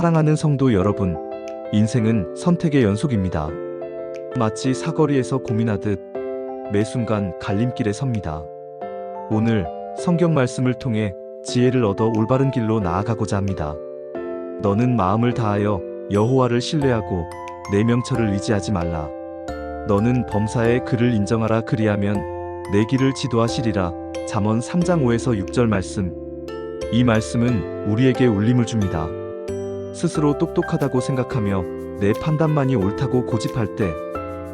사랑하는 성도 여러분, 인생은 선택의 연속입니다. 마치 사거리에서 고민하듯 매 순간 갈림길에 섭니다. 오늘 성경 말씀을 통해 지혜를 얻어 올바른 길로 나아가고자 합니다. 너는 마음을 다하여 여호와를 신뢰하고 내 명철을 의지하지 말라. 너는 범사의 그를 인정하라 그리하면 내 길을 지도하시리라. 잠언 3장 5에서 6절 말씀. 이 말씀은 우리에게 울림을 줍니다. 스스로 똑똑하다고 생각하며 내 판단만이 옳다고 고집할 때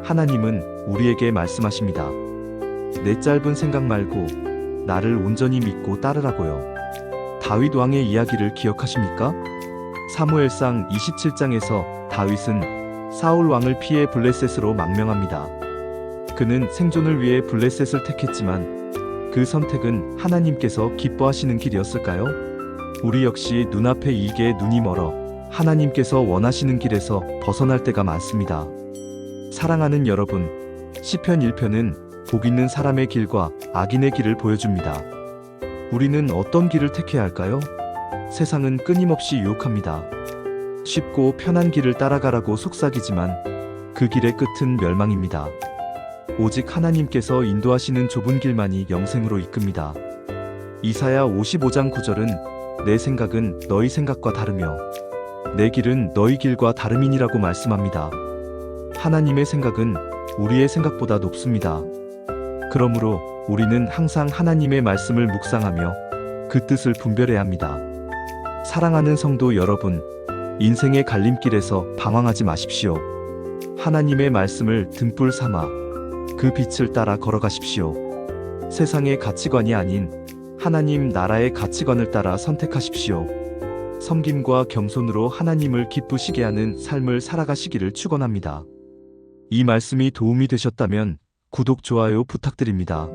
하나님은 우리에게 말씀하십니다. 내 짧은 생각 말고 나를 온전히 믿고 따르라고요. 다윗 왕의 이야기를 기억하십니까? 사무엘상 27장에서 다윗은 사울 왕을 피해 블레셋으로 망명합니다. 그는 생존을 위해 블레셋을 택했지만 그 선택은 하나님께서 기뻐하시는 길이었을까요? 우리 역시 눈앞의 이익에 눈이 멀어 하나님께서 원하시는 길에서 벗어날 때가 많습니다. 사랑하는 여러분, 시편 1편은 복 있는 사람의 길과 악인의 길을 보여줍니다. 우리는 어떤 길을 택해야 할까요? 세상은 끊임없이 유혹합니다. 쉽고 편한 길을 따라가라고 속삭이지만 그 길의 끝은 멸망입니다. 오직 하나님께서 인도하시는 좁은 길만이 영생으로 이끕니다. 이사야 55장 9절은 내 생각은 너희 생각과 다르며 내 길은 너희 길과 다름이니라고 말씀합니다. 하나님의 생각은 우리의 생각보다 높습니다. 그러므로 우리는 항상 하나님의 말씀을 묵상하며 그 뜻을 분별해야 합니다. 사랑하는 성도 여러분, 인생의 갈림길에서 방황하지 마십시오. 하나님의 말씀을 등불 삼아 그 빛을 따라 걸어가십시오. 세상의 가치관이 아닌 하나님 나라의 가치관을 따라 선택하십시오. 섬김과 겸손으로 하나님을 기쁘시게 하는 삶을 살아가시기를 축원합니다. 이 말씀이 도움이 되셨다면 구독, 좋아요 부탁드립니다.